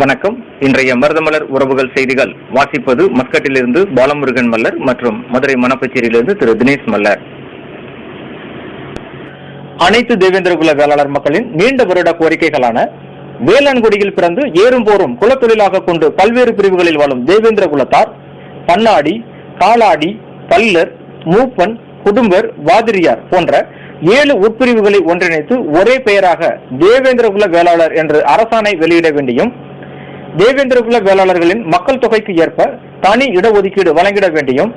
வணக்கம். இன்றைய மருதமலர் உறவுகள் செய்திகள். வாசிப்பது மஸ்கட்டிலிருந்து பாலமுருகன் மல்லர் மற்றும் மதுரை மணப்பச்சேரியிலிருந்து திரு தினேஷ் மல்லர். அனைத்து தேவேந்திரகுல வேளாளர் மக்களின் நீண்ட வருட கோரிக்கைகளான வேளாண்குடியில் பிறந்து ஏறும் போரும் குலத்தொழிலாக கொண்டு பல்வேறு பிரிவுகளில் வாழும் தேவேந்திர குலத்தார் பன்னாடி காலாடி பல்லர் மூப்பன் குடும்பர் வாதிரியார் போன்ற ஏழு உட்பிரிவுகளை ஒன்றிணைத்து ஒரே பெயராக தேவேந்திரகுல வேளாளர் என்று அரசாணை வெளியிட வேண்டியும் தேவேந்திரகுல வேளாளர்களின் மக்கள் தொகைக்கு ஏற்ப தனி இடஒதுக்கீடு வழங்கிட வேண்டியும்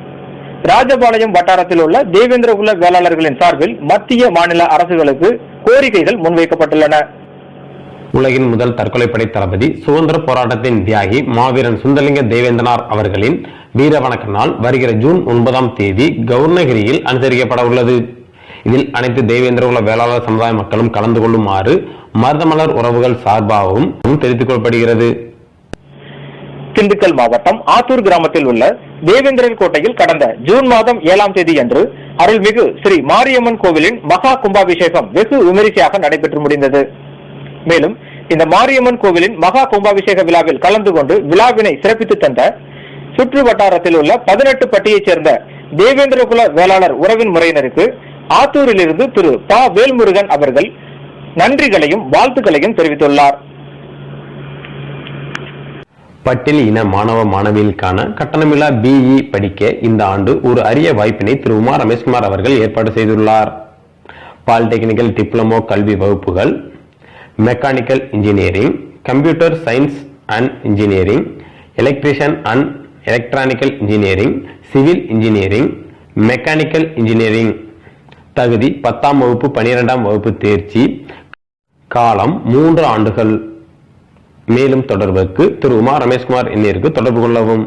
ராஜபாளையம் வட்டாரத்தில் உள்ள தேவேந்திரகுல வேளாளர்களின் சார்பில் மத்திய மாநில அரசுகளுக்கு கோரிக்கைகள் முன்வைக்கப்பட்டுள்ளன. உலகின் முதல் தற்கொலைப்படை தளபதி சுதந்திர போராட்டத்தின் தியாகி மாவீரன் சுந்தரலிங்க தேவேந்திரனார் அவர்களின் வீர வணக்க நாள் வருகிற ஜூன் ஒன்பதாம் தேதி கவுர்ணகிரியில் அனுசரிக்கப்பட உள்ளது. இதில் அனைத்து தேவேந்திரகுல வேளாளர் சமுதாய மக்களும் கலந்து கொள்ளுமாறு மருதமலர் உறவுகள் சார்பாகவும் தெரிவித்துக் கொள்ளப்படுகிறது. திண்டுக்கல் மாவட்டம் ஆத்தூர் கிராமத்தில் உள்ள தேவேந்திரன் கோட்டையில் கடந்த ஜூன் மாதம் ஏழாம் தேதி அன்று அருள்மிகு ஸ்ரீ மாரியம்மன் கோவிலின் மகா கும்பாபிஷேகம் வெகு விமரிசையாக நடைபெற்று முடிந்தது. மேலும் இந்த மாரியம்மன் கோவிலின் மகா கும்பாபிஷேக விழாவில் கலந்து கொண்டு விழாவினை சிறப்பித்து தந்த சுற்று வட்டாரத்தில் உள்ள பதினெட்டு பட்டியைச் சேர்ந்த தேவேந்திரகுல வேளாளர் உறவின் முறையினருக்கு ஆத்தூரிலிருந்து திரு ப வேல்முருகன் அவர்கள் நன்றிகளையும் வாழ்த்துக்களையும் தெரிவித்துள்ளார். பட்டியல் இன மாணவ மாணவிகளுக்கான கட்டணமில்லா பிஇ படிக்க இந்த ஆண்டு ஒரு அரிய வாய்ப்பினை திரு உமா ரமேஷ்குமார் அவர்கள் ஏற்பாடு செய்துள்ளார். பாலிடெக்னிக்கல் டிப்ளமோ கல்வி வகுப்புகள் mechanical engineering computer science and engineering electrician and electronical engineering civil engineering mechanical engineering தகுதி பத்தாம் வகுப்பு பனிரெண்டாம் வகுப்பு தேர்ச்சி காலம் மூன்று ஆண்டுகள். மேலும் தொடர்புக்கு திரு உமா ரமேஷ்குமார் எண்ணிற்கு தொடர்பு கொள்ளவும்.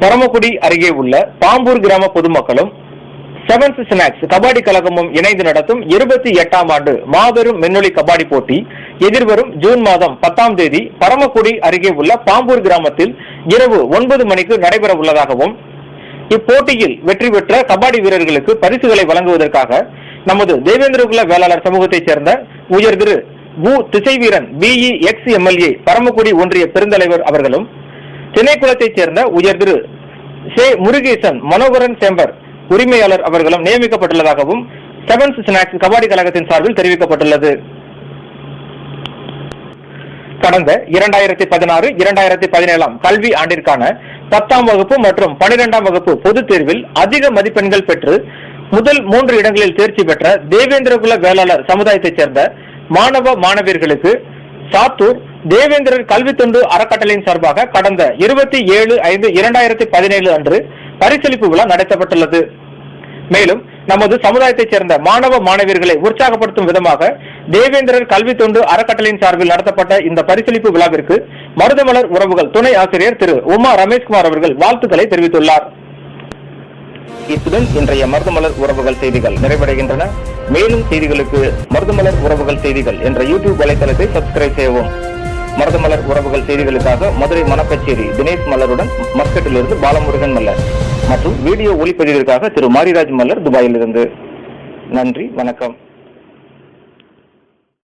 பரமக்குடி அருகே உள்ள பாம்பூர் கிராம பொதுமக்களும் செவன்த் ஸ்நாக்ஸ் கபாடி கழகமும் இணைந்து நடத்தும் இருபத்தி எட்டாம் ஆண்டு மாபெரும் மென்னொலி கபாடி போட்டி எதிர்வரும் ஜூன் மாதம் பத்தாம் தேதி பரமக்குடி அருகே உள்ள பாம்பூர் கிராமத்தில் இரவு ஒன்பது மணிக்கு நடைபெற உள்ளதாகவும் இப்போட்டியில் வெற்றி பெற்ற கபாடி வீரர்களுக்கு பரிசுகளை வழங்குவதற்காக நமது தேவேந்திரகுல வேளாளர் சமூகத்தைச் சேர்ந்த உயர் திரு கு Thisaiveeran BE ex MLA Paramakudi ஒன்றிய பெருந்தலைவர் அவர்களும் திணைக்குளத்தைச் சேர்ந்த உயர் திரு சே முருகேசன் மனோகரன் சேம்பர் உரிமையாளர் அவர்களும் நியமிக்கப்பட்டுள்ளதாகவும் செவன்ஸ் ஸ்நாக்ஸ் கபாடி கழகத்தின் சார்பில் தெரிவிக்கப்பட்டுள்ளது. கடந்த இரண்டாயிரத்தி பதினாறு இரண்டாயிரத்தி பதினேழாம் கல்வி ஆண்டிற்கான பத்தாம் வகுப்பு மற்றும் பனிரெண்டாம் வகுப்பு பொதுத் தேர்வில் அதிக மதிப்பெண்கள் பெற்று முதல் மூன்று இடங்களில் தேர்ச்சி பெற்ற தேவேந்திரகுல வேளாளர் சமுதாயத்தைச் சேர்ந்த மாணவ மாணவியர்களுக்கு சாத்தூர் தேவேந்திரர் கல்வி தொண்டு அறக்கட்டளையின் சார்பாக கடந்த இருபத்தி ஏழு ஐந்து இரண்டாயிரத்தி பதினேழு அன்று பரிசளிப்பு விழா நடத்தப்பட்டுள்ளது. மேலும் நமது சமுதாயத்தைச் சேர்ந்த மாணவ மாணவியர்களை உற்சாகப்படுத்தும் விதமாக தேவேந்திரர் கல்வி தொண்டு அறக்கட்டளையின் சார்பில் நடத்தப்பட்ட இந்த பரிசளிப்பு விழாவிற்கு மருதமலர் உறவுகள் துணை ஆசிரியர் திரு உமா ரமேஷ்குமார் அவர்கள் வாழ்த்துக்களை தெரிவித்துள்ளார். இத்துடன் இன்றைய மருதமலர் உறவுகள் செய்திகள் நிறைவடைகின்றன. மேலும் செய்திகளுக்கு மருதமலர் உறவுகள் செய்திகள் என்ற யூடியூப் வலைத்தளத்தை சப்ஸ்கிரைப் செய்யவும். மருதமலர் உறவுகள் செய்திகளுக்காக மதுரை மணக்கச்சேரி தினேஷ் மலருடன் மஸ்கட்டிலிருந்து பாலமுருகன் மல்லர் மற்றும் வீடியோ ஒளிப்பதிவிற்காக திரு மாரிராஜ் மல்லர் துபாயிலிருந்து. நன்றி வணக்கம்.